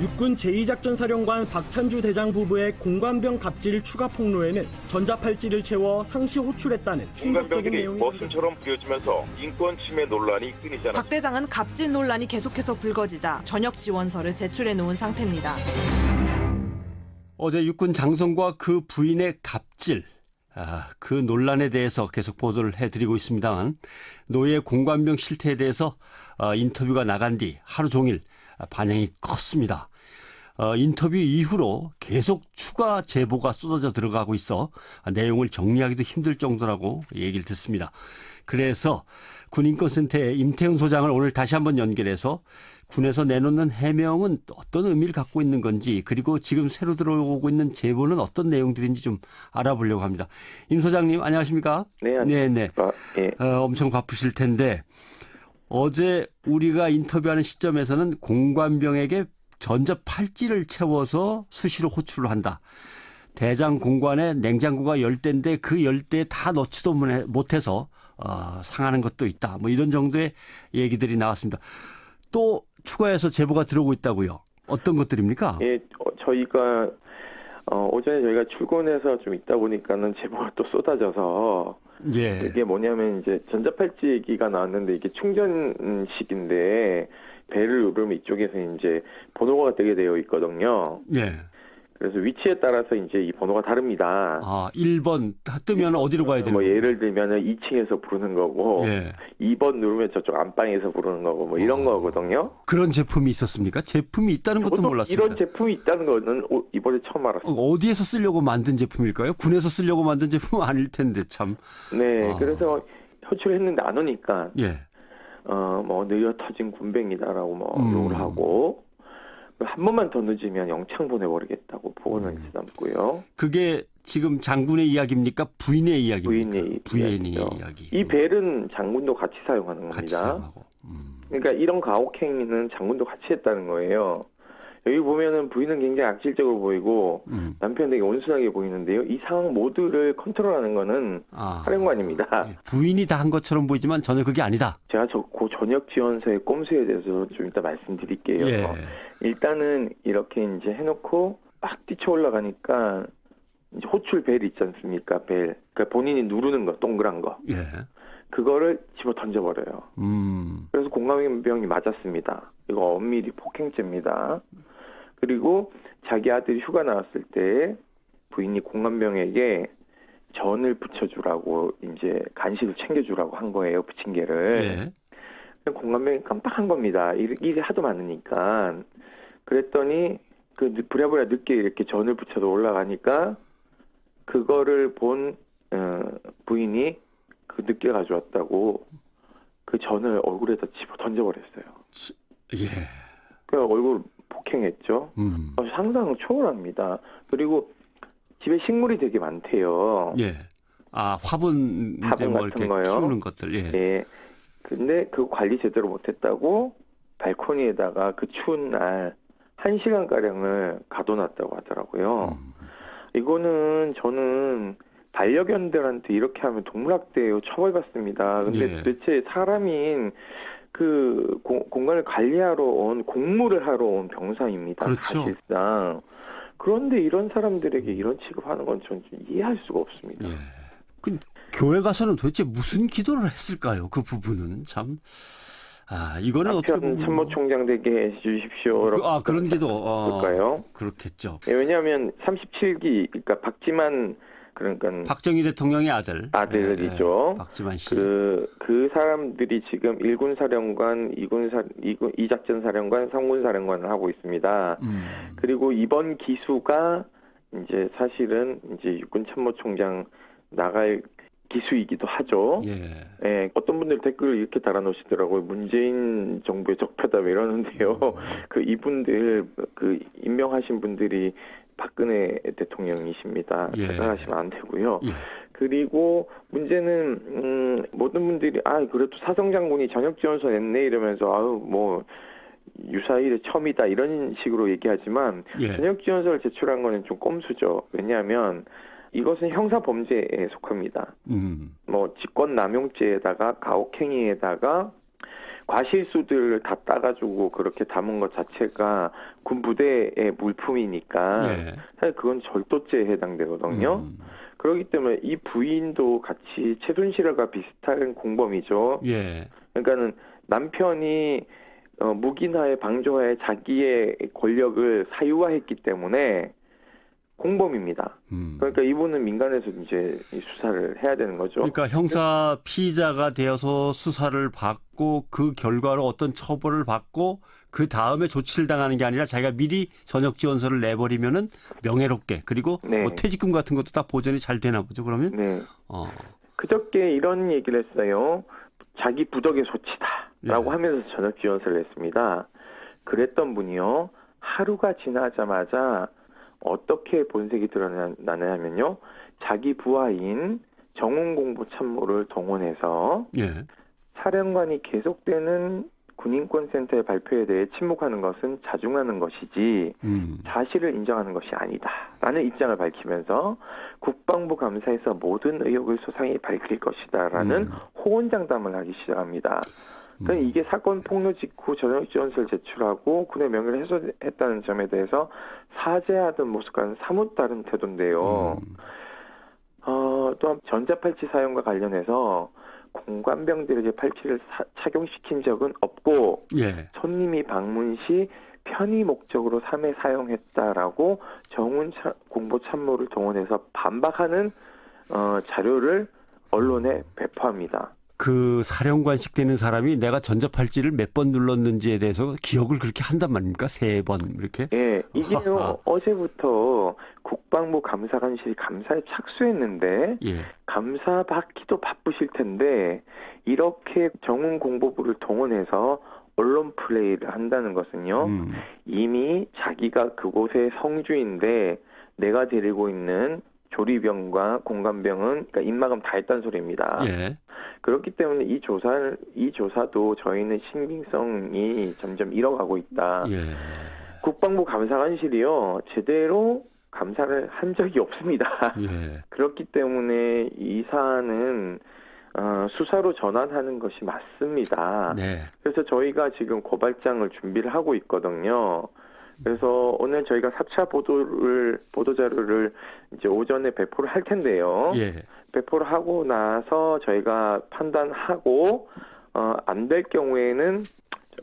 육군 제2작전사령관 박찬주 대장 부부의 공관병 갑질 추가 폭로에는 전자팔찌를 채워 상시 호출했다는 충격적인 내용이 머슴처럼 부여지면서 인권 침해 논란이 끊이지 않았습니다. 박 대장은 갑질 논란이 계속해서 불거지자 전역 지원서를 제출해 놓은 상태입니다. 어제 육군 장성과 그 부인의 갑질, 아, 그 논란에 대해서 계속 보도를 해드리고 있습니다만 노예 공관병 실태에 대해서 어, 인터뷰가 나간 뒤 하루 종일 반향이 컸습니다. 어, 인터뷰 이후로 계속 추가 제보가 쏟아져 들어가고 있어 내용을 정리하기도 힘들 정도라고 얘기를 듣습니다. 그래서 군인권센터의 임태훈 소장을 오늘 다시 한번 연결해서 군에서 내놓는 해명은 어떤 의미를 갖고 있는 건지 그리고 지금 새로 들어오고 있는 제보는 어떤 내용들인지 좀 알아보려고 합니다. 임 소장님 안녕하십니까? 네, 네, 네. 아, 예. 어, 엄청 바쁘실 텐데 어제 우리가 인터뷰하는 시점에서는 공관병에게 전자 팔찌를 채워서 수시로 호출을 한다. 대장 공관에 냉장고가 열대인데 그 열대에 다 넣지도 못해서 어, 상하는 것도 있다. 뭐 이런 정도의 얘기들이 나왔습니다. 또 추가해서 제보가 들어오고 있다고요. 어떤 것들입니까? 예, 어, 저희가 어, 오전에 저희가 출근해서 좀 있다 보니까는 제보가 또 쏟아져서 예. 이게 뭐냐면 이제 전자팔찌 얘기가 나왔는데 이게 충전식인데 배를 누르면 이쪽에서 이제 번호가 뜨게 되어 있거든요. 예. 그래서 위치에 따라서 이제 이 번호가 다릅니다. 아, 1번 뜨면 어디로 가야 되는 뭐 거예요? 예를 들면은 2층에서 부르는 거고 예. 2번 누르면 저쪽 안방에서 부르는 거고 뭐 이런 어. 거거든요. 그런 제품이 있었습니까? 제품이 있다는 것도 몰랐습니다. 이런 제품이 있다는 거는 오- 이번에 처음 알았어요. 어, 어디에서 쓰려고 만든 제품일까요? 군에서 쓰려고 만든 제품은 아닐 텐데 참. 네, 아. 그래서 호출했는데 안 오니까 예. 어뭐 느려 터진 군뱅이다라고 뭐 음. 욕을 하고 한 번만 더 늦으면 영창 보내버리겠다고 보고는 음. 남고요. 그게 지금 장군의 이야기입니까? 부인의 이야기입니까? 부인의 부인의. 이야기. 이 벨은 장군도 같이 사용하는 같이 겁니다. 사용하고. 음. 그러니까 이런 가혹행위는 장군도 같이 했다는 거예요. 여기 보면은 부인은 굉장히 악질적으로 보이고 음. 남편은 되게 온순하게 보이는데요. 이 상황 모두를 컨트롤하는 거는 아. 사령관입니다. 예. 부인이 다 한 것처럼 보이지만 전혀 그게 아니다. 제가 저고 전역 지원서의 꼼수에 대해서 좀 이따 말씀드릴게요. 예. 일단은 이렇게 이제 해놓고 막 뛰쳐 올라가니까 이제 호출 벨 있지 않습니까? 벨. 그러니까 본인이 누르는 거, 동그란 거. 예. 그거를 집어 던져버려요. 음. 그래서 공감병이 맞았습니다. 이거 엄밀히 폭행죄입니다. 그리고 자기 아들이 휴가 나왔을 때 부인이 공감병에게 전을 붙여주라고 이제 간식을 챙겨주라고 한 거예요. 부침개를. 예. 공감병이 깜빡한 겁니다. 일, 일이 하도 많으니까. 그랬더니 그 늦- 부랴부랴 늦게 이렇게 전을 붙여서 올라가니까 그거를 본 어, 부인이 그 늦게 가져왔다고 그 전을 얼굴에다 집어 던져버렸어요. 예. 그 얼굴 폭행했죠. 음. 어, 상상 초월합니다. 그리고 집에 식물이 되게 많대요. 예. 아, 화분 화분 뭐 같은 거요? 키우는 것들. 예. 예. 근데 그 관리 제대로 못했다고 발코니에다가 그 추운 날한 시간 가량을 가둬놨다고 하더라고요. 음. 이거는 저는 반려견들한테 이렇게 하면 동물학대예요. 처벌받습니다. 근데 예. 도대체 사람인 그 공, 공간을 관리하러 온 공무를 하러 온 병사입니다. 그렇죠. 사실상. 그런데 이런 사람들에게 이런 취급하는 건좀 이해할 수가 없습니다. 예. 그 교회 가서는 도대체 무슨 기도를 했을까요? 그 부분은 참. 아, 이거는 어떻게 보면 참모총장 되게 해 주십시오. 그, 아, 그런 기도. 어, 볼까요? 그렇겠죠. 예, 왜냐하면 37기 그러니까 박지만 그러니까 박정희 대통령의 아들. 아들이죠. 예, 박지만 씨. 그, 그 사람들이 지금 1군 사령관, 2군 사, 2군, 2작전 사령관, 3군 사령관을 하고 있습니다. 음. 그리고 이번 기수가 이제 사실은 이제 육군 참모총장 나갈 기수이기도 하죠. 예. 예, 어떤 분들 댓글을 이렇게 달아놓으시더라고요. 문재인 정부의 적폐다 뭐 이러는데요. 음. 그 이분들 그 임명하신 분들이 박근혜 대통령이십니다. 예. 생각하시면 안 되고요. 예. 그리고 문제는 음, 모든 분들이 아 그래도 사성 장군이 전역 지원서 냈네 이러면서 아유 뭐 유사일의 첨이다 이런 식으로 얘기하지만 예. 전역 지원서를 제출한 거는 좀 꼼수죠. 왜냐하면 이것은 형사 범죄에 속합니다. 음. 뭐 직권 남용죄에다가 가혹행위에다가 과실수들을 다 따가지고 그렇게 담은 것 자체가 군 부대의 물품이니까 예. 사실 그건 절도죄에 해당되거든요. 음. 그렇기 때문에 이 부인도 같이 최순실과 비슷한 공범이죠. 예. 그러니까는 남편이 어, 무기나에 방조하에 자기의 권력을 사유화했기 때문에 공범입니다. 음. 그러니까 이분은 민간에서 이제 이 수사를 해야 되는 거죠. 그러니까 형사 피의자가 되어서 수사를 받고 그 결과로 어떤 처벌을 받고 그 다음에 조치를 당하는 게 아니라 자기가 미리 전역 지원서를 내버리면은 명예롭게 그리고 네. 뭐 퇴직금 같은 것도 다 보전이 잘 되나 보죠. 그러면 네. 어. 그저께 이런 얘기를 했어요. 자기 부덕의 소치다라고 예. 하면서 전역 지원서를 냈습니다. 그랬던 분이요. 하루가 지나자마자 어떻게 본색이 드러나냐면요. 자기 부하인 정훈공보 참모를 동원해서 예. 사령관이 계속되는 군인권센터의 발표에 대해 침묵하는 것은 자중하는 것이지 음. 사실을 인정하는 것이 아니다라는 입장을 밝히면서 국방부 감사에서 모든 의혹을 소상히 밝힐 것이다라는 음. 호언장담을 하기 시작합니다. 그러니까 음. 이게 사건 폭로 직후 전역 지원서를 제출하고 군의 명예를 훼손했다는 점에 대해서 사죄하던 모습과는 사뭇 다른 태도인데요. 음. 어, 또한 전자팔찌 사용과 관련해서 공관병들에게 팔찌를 사- 착용시킨 적은 없고 예. 손님이 방문 시 편의 목적으로 3회 사용했다라고 정훈 차- 공보 참모를 동원해서 반박하는 어, 자료를 언론에 배포합니다. 그 사령관식 되는 사람이 내가 전자팔찌를 몇 번 눌렀는지에 대해서 기억을 그렇게 한단 말입니까? 세 번 이렇게? 예, 이게요. 어제부터 국방부 감사관실이 감사에 착수했는데 예. 감사 받기도 바쁘실 텐데 이렇게 정훈 공보부를 동원해서 언론 플레이를 한다는 것은요 음. 이미 자기가 그곳의 성주인데 내가 데리고 있는 조리병과 공관병은 그러니까 입마감 다 했다는 소리입니다. 예. 그렇기 때문에 이 조사를 이 조사도 저희는 신빙성이 점점 잃어가고 있다. 예. 국방부 감사관실이요 제대로 감사를 한 적이 없습니다. 예. 그렇기 때문에 이 사안은 어, 수사로 전환하는 것이 맞습니다. 네. 그래서 저희가 지금 고발장을 준비를 하고 있거든요. 그래서 오늘 저희가 4차 보도를 보도 자료를 이제 오전에 배포를 할 텐데요. 예. 배포를 하고 나서 저희가 판단하고 어, 안 될 경우에는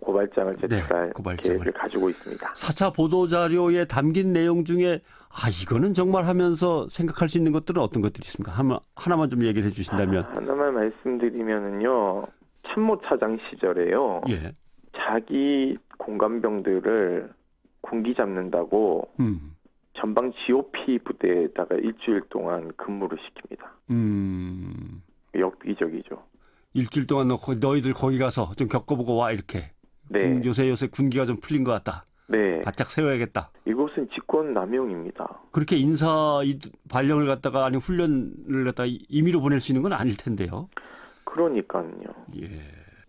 고발장을 제출할 네, 고발장을. 계획을 가지고 있습니다. 4차 보도 자료에 담긴 내용 중에 아 이거는 정말 하면서 생각할 수 있는 것들은 어떤 것들이 있습니까? 하나, 하나만 좀 얘기를 해 주신다면. 하나만 말씀드리면은요. 참모 차장 시절에요. 예. 자기 공관병들을 군기 잡는다고 음. 전방 GOP 부대에다가 일주일 동안 근무를 시킵니다. 음. 역비적이죠. 일주일 동안 너, 너희들 거기 가서 좀 겪어보고 와 이렇게. 네. 군- 요새 요새 군기가 좀 풀린 것 같다. 네. 바짝 세워야겠다. 이곳은 직권 남용입니다. 그렇게 인사 이- 발령을 갖다가 아니 훈련을 갖다 가 임의로 보낼 수 있는 건 아닐 텐데요. 그러니까요. 예.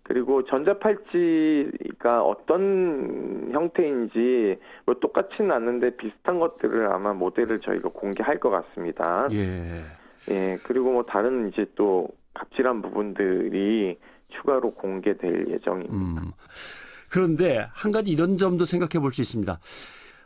그리고 전자팔찌가 어떤 형태인지 뭐 똑같지는 않는데 비슷한 것들을 아마 모델을 저희가 공개할 것 같습니다. 예. 예, 그리고 뭐 다른 이제 또 갑질한 부분들이 추가로 공개될 예정입니다. 음. 그런데 한 가지 이런 점도 생각해 볼 수 있습니다.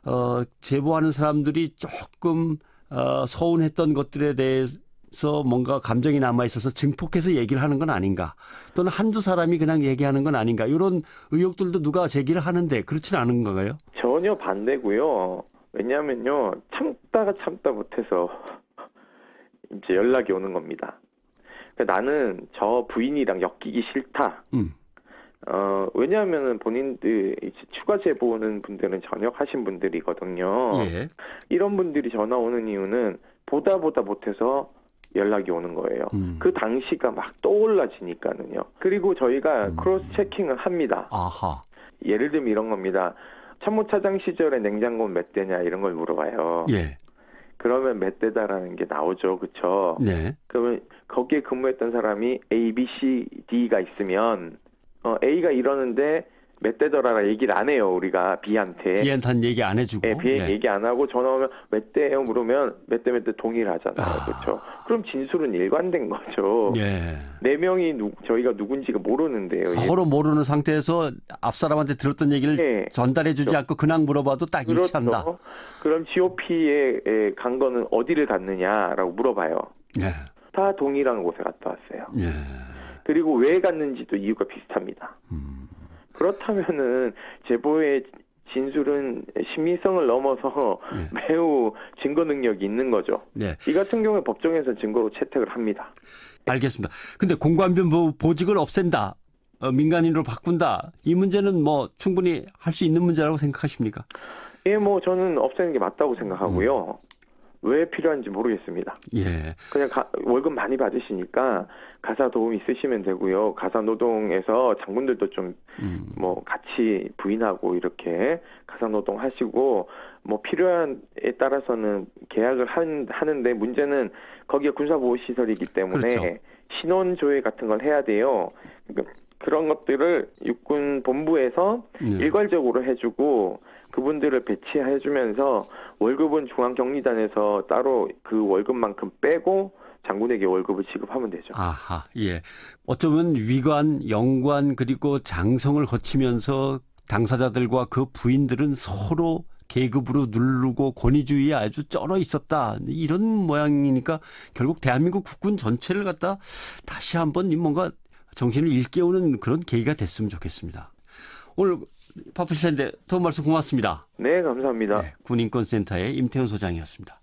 어, 제보하는 사람들이 조금 어, 서운했던 것들에 대해 서 뭔가 감정이 남아 있어서 증폭해서 얘기를 하는 건 아닌가? 또는 한두 사람이 그냥 얘기하는 건 아닌가? 이런 의혹들도 누가 제기를 하는데 그렇지는 않은 건가요? 전혀 반대고요. 왜냐하면요, 참다가 참다 못해서 이제 연락이 오는 겁니다. 그러니까 나는 저 부인이랑 엮이기 싫다. 음. 어, 왜냐하면은 본인들 이제 추가 제보하는 분들은 전역 하신 분들이거든요. 예. 이런 분들이 전화 오는 이유는 보다 보다 못해서 연락이 오는 거예요. 음. 그 당시가 막 떠올라지니까는요. 그리고 저희가 음. 크로스 체킹을 합니다. 아하. 예를 들면 이런 겁니다. 참모차장 시절에 냉장고는 몇 대냐 이런 걸 물어봐요. 예. 그러면 몇 대다라는 게 나오죠, 그렇죠? 네. 그러면 거기에 근무했던 사람이 A, B, C, D가 있으면 어, A가 이러는데 몇 대더라라 얘기를 안 해요 우리가 B한테. 비한탄 얘기 안 해주고. 예, B 예. 얘기 안 하고 전화 오면 몇 대예요 물으면 몇대몇대 동의를 하잖아요. 아. 그렇죠. 그럼 진술은 일관된 거죠. 예. 네 명이 누, 저희가 누군지가 모르는데요. 서로 모르는 상태에서 앞 사람한테 들었던 얘기를 예. 전달해주지 그렇죠. 않고 그냥 물어봐도 딱 일치한다. 그렇죠. 그럼 GOP에 간 거는 어디를 갔느냐라고 물어봐요. 예. 다 동일한 곳에 갔다 왔어요. 예. 그리고 왜 갔는지도 이유가 비슷합니다. 음. 그렇다면은 제보의 진술은 신빙성을 넘어서 예. 매우 증거 능력이 있는 거죠. 네. 이 같은 경우에 법정에서 증거로 채택을 합니다. 알겠습니다. 근데 공관변 보- 보직을 없앤다. 어, 민간인으로 바꾼다. 이 문제는 뭐 충분히 할 수 있는 문제라고 생각하십니까? 예, 뭐 저는 없애는 게 맞다고 생각하고요. 왜 필요한지 모르겠습니다. 예. 그냥 가- 월급 많이 받으시니까 가사 도움 있으시면 되고요. 가사 노동에서 장군들도 좀 음. 뭐 같이 부인하고 이렇게 가사 노동 하시고 뭐 필요한에 따라서는 계약을 한, 하는데 문제는 거기에 군사보호 시설이기 때문에 그렇죠. 신원 조회 같은 걸 해야 돼요. 그러니까 그런 것들을 육군 본부에서 예. 일괄적으로 해주고 그분들을 배치해 주면서 월급은 중앙경리단에서 따로 그 월급만큼 빼고 장군에게 월급을 지급하면 되죠. 아하, 예. 어쩌면 위관, 영관, 그리고 장성을 거치면서 당사자들과 그 부인들은 서로 계급으로 누르고 권위주의에 아주 쩔어 있었다. 이런 모양이니까 결국 대한민국 국군 전체를 갖다 다시 한번 이 뭔가 정신을 일깨우는 그런 계기가 됐으면 좋겠습니다. 오늘 바쁘실 텐데 더 말씀 고맙습니다. 네, 감사합니다. 네, 군인권센터의 임태훈 소장이었습니다.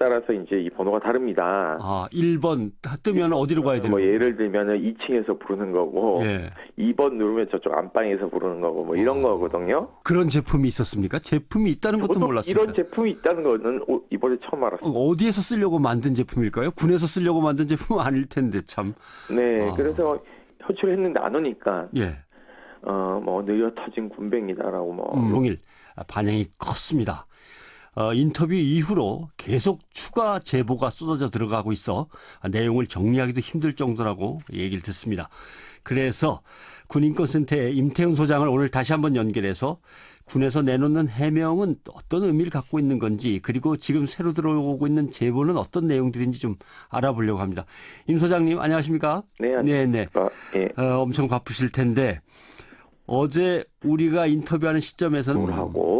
따라서 이제 이 번호가 다릅니다. 아, 1번 뜨면 어디로 가야 되는 뭐 거예요? 예를 들면은 2층에서 부르는 거고 예. 2번 누르면 저쪽 안방에서 부르는 거고 뭐 이런 어. 거거든요. 그런 제품이 있었습니까? 제품이 있다는 것도 저도 몰랐습니다. 이런 제품이 있다는 거는 오- 이번에 처음 알았어요. 어디에서 쓰려고 만든 제품일까요? 군에서 쓰려고 만든 제품은 아닐 텐데 참. 네, 아. 그래서 호출했는데 안 오니까 예. 어 뭐 느려 터진 군뱅이다라고 뭐 음, 용일 반향이 컸습니다. 어, 인터뷰 이후로 계속 추가 제보가 쏟아져 들어가고 있어 내용을 정리하기도 힘들 정도라고 얘기를 듣습니다. 그래서 군인권센터의 임태훈 소장을 오늘 다시 한번 연결해서 군에서 내놓는 해명은 어떤 의미를 갖고 있는 건지 그리고 지금 새로 들어오고 있는 제보는 어떤 내용들인지 좀 알아보려고 합니다. 임 소장님 안녕하십니까? 네, 네, 네. 아, 예, 어, 엄청 바쁘실 텐데 어제 우리가 인터뷰하는 시점에서는 을 하고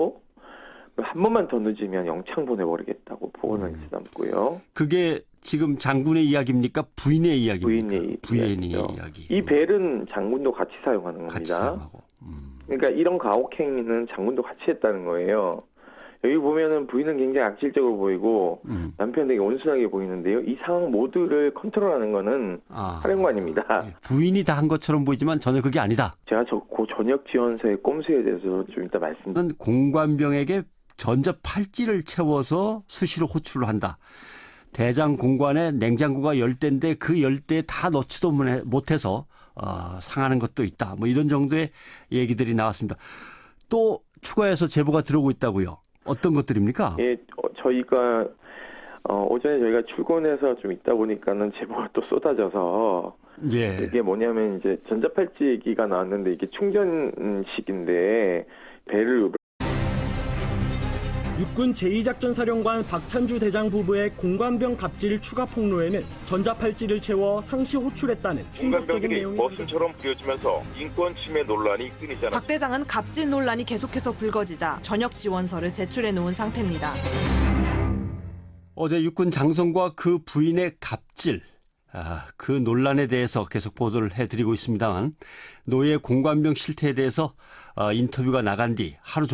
한 번만 더 늦으면 영창 보내버리겠다고 보고는 음. 남고요. 그게 지금 장군의 이야기입니까? 부인의 이야기입니까? 부인의 부인의 이야기죠. 이야기. 이 벨은 장군도 같이 사용하는 겁니다. 같이 사용하고. 음. 그러니까 이런 가혹행위는 장군도 같이 했다는 거예요. 여기 보면은 부인은 굉장히 악질적으로 보이고 음. 남편 되게 온순하게 보이는데요. 이 상황 모두를 컨트롤하는 거는 아. 사령관입니다. 예. 부인이 다 한 것처럼 보이지만 전혀 그게 아니다. 제가 저고 전역 지원서의 꼼수에 대해서 좀 이따 말씀. 는 공관병에게 전자 팔찌를 채워서 수시로 호출을 한다. 대장 공관에 냉장고가 열대인데 그 열대에 다 넣지도 못해- 못해서 어, 상하는 것도 있다. 뭐 이런 정도의 얘기들이 나왔습니다. 또 추가해서 제보가 들어오고 있다고요. 어떤 것들입니까? 예, 어, 저희가 어, 오전에 저희가 출근해서 좀 있다 보니까는 제보가 또 쏟아져서 예. 이게 뭐냐면 이제 전자팔찌 얘기가 나왔는데 이게 충전식인데 배를 육군 제2작전사령관 박찬주 대장 부부의 공관병 갑질 추가 폭로에는 전자팔찌를 채워 상시 호출했다는 충격적인 내용이 머슴처럼 부려지면서 인권 침해 논란이 끊이지 않았습니다. 박 대장은 갑질 논란이 계속해서 불거지자 전역 지원서를 제출해 놓은 상태입니다. 어제 육군 장성과 그 부인의 갑질, 아, 그 논란에 대해서 계속 보도를 해드리고 있습니다만 노예 공관병 실태에 대해서 어, 인터뷰가 나간 뒤 하루 종일